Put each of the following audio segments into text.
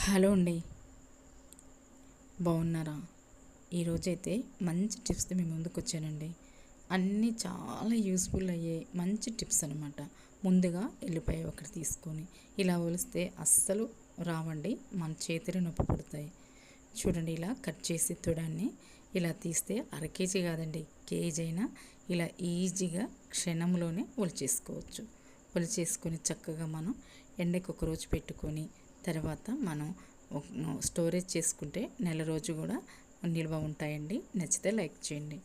Hello అండి. బాగున్నారా? ఈరోజైతే మంచి టిప్స్తో మీ ముందుకు వచ్చానండి. అన్నీ చాలా యూస్ఫుల్ అయ్యే మంచి టిప్స్ అనమాట ముందుగా ఎల్లిపాయ ఒకటి తీసుకొని ఇలా ఒలిస్తే అస్సలు రావండి మన చేతులు నొప్పి పడతాయి. చూడండి ఇలా కట్ చేసి తుడాన్ని ఇలా తీస్తే అర కేజీ కాదండి కేజీ అయినా ఇలా ఈజీగా క్షణంలోనే ఒలిచేసుకోవచ్చు. ఒలిచేసుకొని చక్కగా మనం ఎండకు ఒక రోజు పెట్టుకొని తర్వాత మనం స్టోరేజ్ చేసుకుంటే నెల రోజు కూడా నిల్వ ఉంటాయండి. నచ్చితే లైక్ చేయండి.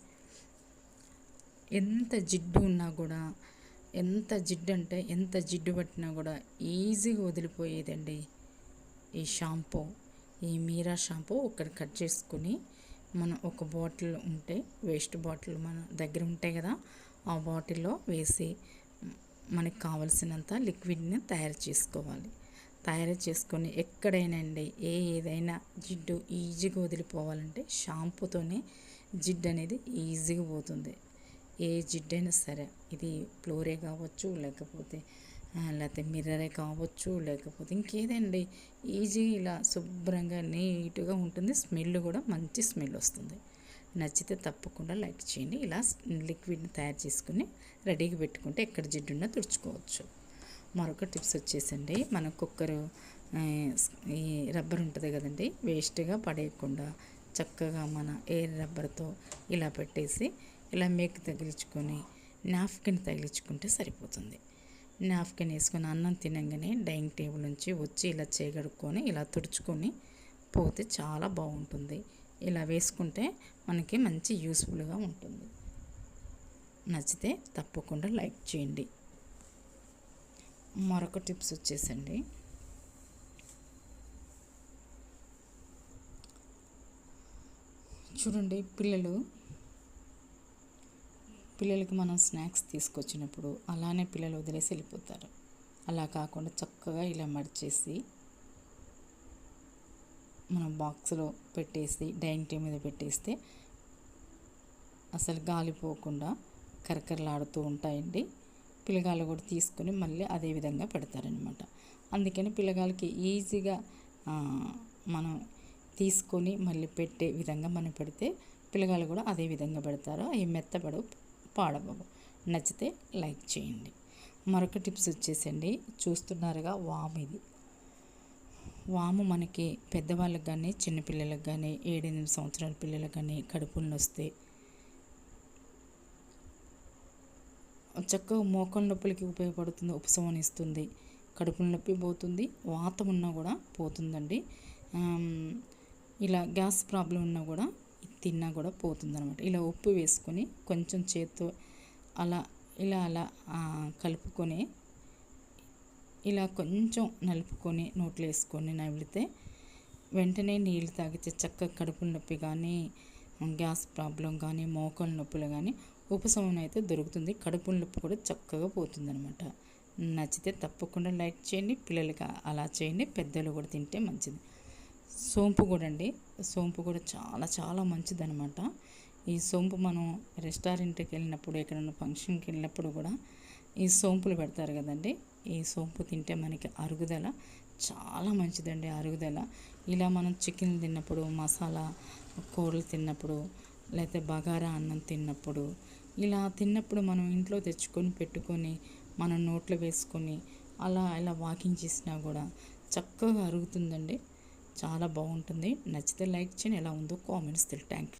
ఎంత జిడ్డు ఉన్నా కూడా ఎంత జిడ్డు అంటే ఎంత జిడ్డు పట్టినా కూడా ఈజీగా వదిలిపోయేదండి. ఈ షాంపూ ఈ మీరా షాంపూ ఒకటి కట్ చేసుకుని మనం ఒక బాటిల్ ఉంటే వేస్ట్ బాటిల్ మన దగ్గర ఉంటాయి కదా ఆ బాటిల్లో వేసి మనకు కావలసినంత లిక్విడ్ని తయారు చేసుకోవాలి. తయారు చేసుకొని ఎక్కడైనా అండి ఏ ఏదైనా జిడ్డు ఈజీగా వదిలిపోవాలంటే షాంపూతోనే జిడ్డు అనేది ఈజీగా పోతుంది. ఏ జిడ్డైనా సరే ఇది ఫ్లోరే కావచ్చు లేకపోతే లేకపోతే మిర్రరే కావచ్చు లేకపోతే ఇంకేదండి ఈజీగా ఇలా శుభ్రంగా నీట్గా ఉంటుంది స్మెల్ కూడా మంచి స్మెల్ వస్తుంది. నచ్చితే తప్పకుండా లైక్ చేయండి ఇలా లిక్విడ్ని తయారు చేసుకుని రెడీగా పెట్టుకుంటే ఎక్కడ జిడ్డున్నా తుడుచుకోవచ్చు. మరొక టిప్స్ వచ్చేసండి. మన కుక్కరు ఈ రబ్బర్ ఉంటుంది కదండి వేస్ట్గా పడేయకుండా చక్కగా మన ఎయిర్ రబ్బర్తో ఇలా పెట్టేసి ఇలా మేక్ తగిలించుకొని నాఫ్కిన్ తగిలించుకుంటే సరిపోతుంది. నాఫ్కిన్ వేసుకొని అన్నం తినంగానే డైనింగ్ టేబుల్ నుంచి వచ్చి ఇలా చేయగడుక్కొని ఇలా తుడుచుకొని పోతే చాలా బాగుంటుంది. ఇలా వేసుకుంటే మనకి మంచి యూస్ఫుల్గా ఉంటుంది. నచ్చితే తప్పకుండా లైక్ చేయండి. మరొక టిప్స్ వచ్చేసండి. చూడండి పిల్లలు పిల్లలకి మనం స్నాక్స్ తీసుకొచ్చినప్పుడు అలానే పిల్లలు వదిలేసి వెళ్ళిపోతారు. అలా కాకుండా చక్కగా ఇలా మడిచేసి మనం బాక్స్లో పెట్టేసి డైనింగ్ టేబుల్ మీద పెట్టేస్తే అసలు గాలిపోకుండా కరకరలాడుతూ ఉంటాయండి. పిల్లగాళ్ళు కూడా తీసుకొని మళ్ళీ అదే విధంగా పెడతారనమాట అందుకని పిల్లగాళ్ళకి ఈజీగా మనం తీసుకొని మళ్ళీ పెట్టే విధంగా మనం పెడితే పిల్లగాళ్ళు కూడా అదే విధంగా పెడతారు. అవి మెత్తపడవు పాడవవు. నచ్చితే లైక్ చేయండి. మరొక టిప్స్ వచ్చేసండి. చూస్తున్నారుగా వాము ఇది. వాము మనకి పెద్దవాళ్ళకి కానీ చిన్నపిల్లలకు కానీ ఏడెనిమిది సంవత్సరాల పిల్లలకు కానీ కడుపులు వస్తే చక్కగా మోకాల నొప్పులకి ఉపయోగపడుతుంది ఉపశమనం ఇస్తుంది. కడుపు నొప్పి పోతుంది వాతం ఉన్నా కూడా పోతుందండి. ఇలా గ్యాస్ ప్రాబ్లం ఉన్నా కూడా తిన్నా కూడా పోతుందనమాట ఇలా ఉప్పు వేసుకొని కొంచెం చేత్తో అలా ఇలా అలా కలుపుకొని ఇలా కొంచెం నలుపుకొని నోట్లో వేసుకొని నవిలితే వెంటనే నీళ్ళు తాగితే చక్కగా కడుపు నొప్పి కానీ గ్యాస్ ప్రాబ్లం కానీ మోకాల నొప్పులు కానీ ఉపశమనం అయితే దొరుకుతుంది. కడుపు నొప్పి కూడా చక్కగా పోతుందనమాట నచ్చితే తప్పకుండా లైక్ చేయండి. పిల్లలకి అలా చేయండి. పెద్దలు కూడా తింటే మంచిది. సోంపు కూడా అండి. సోంపు కూడా చాలా చాలా మంచిది అనమాట ఈ సోంపు మనం రెస్టారెంట్కి వెళ్ళినప్పుడు ఎక్కడైనా ఫంక్షన్కి వెళ్ళినప్పుడు కూడా ఈ సోంపులు పెడతారు కదండి. ఈ సోంపు తింటే మనకి అరుగుదల చాలా మంచిదండి. అరుగుదల. ఇలా మనం చికెన్ తిన్నప్పుడు మసాలా కూరలు తిన్నప్పుడు లేకపోతే బగారా అన్నం తిన్నప్పుడు ఇలా తిన్నప్పుడు మనం ఇంట్లో తెచ్చుకొని పెట్టుకొని మనం నోట్లో వేసుకొని అలా ఇలా వాకింగ్ చేసినా కూడా చక్కగా అరుగుతుందండి. చాలా బాగుంటుంది. నచ్చితే లైక్ చేయండి. ఎలా ఉందో కామెంట్స్ తెలియ థ్యాంక్ యూ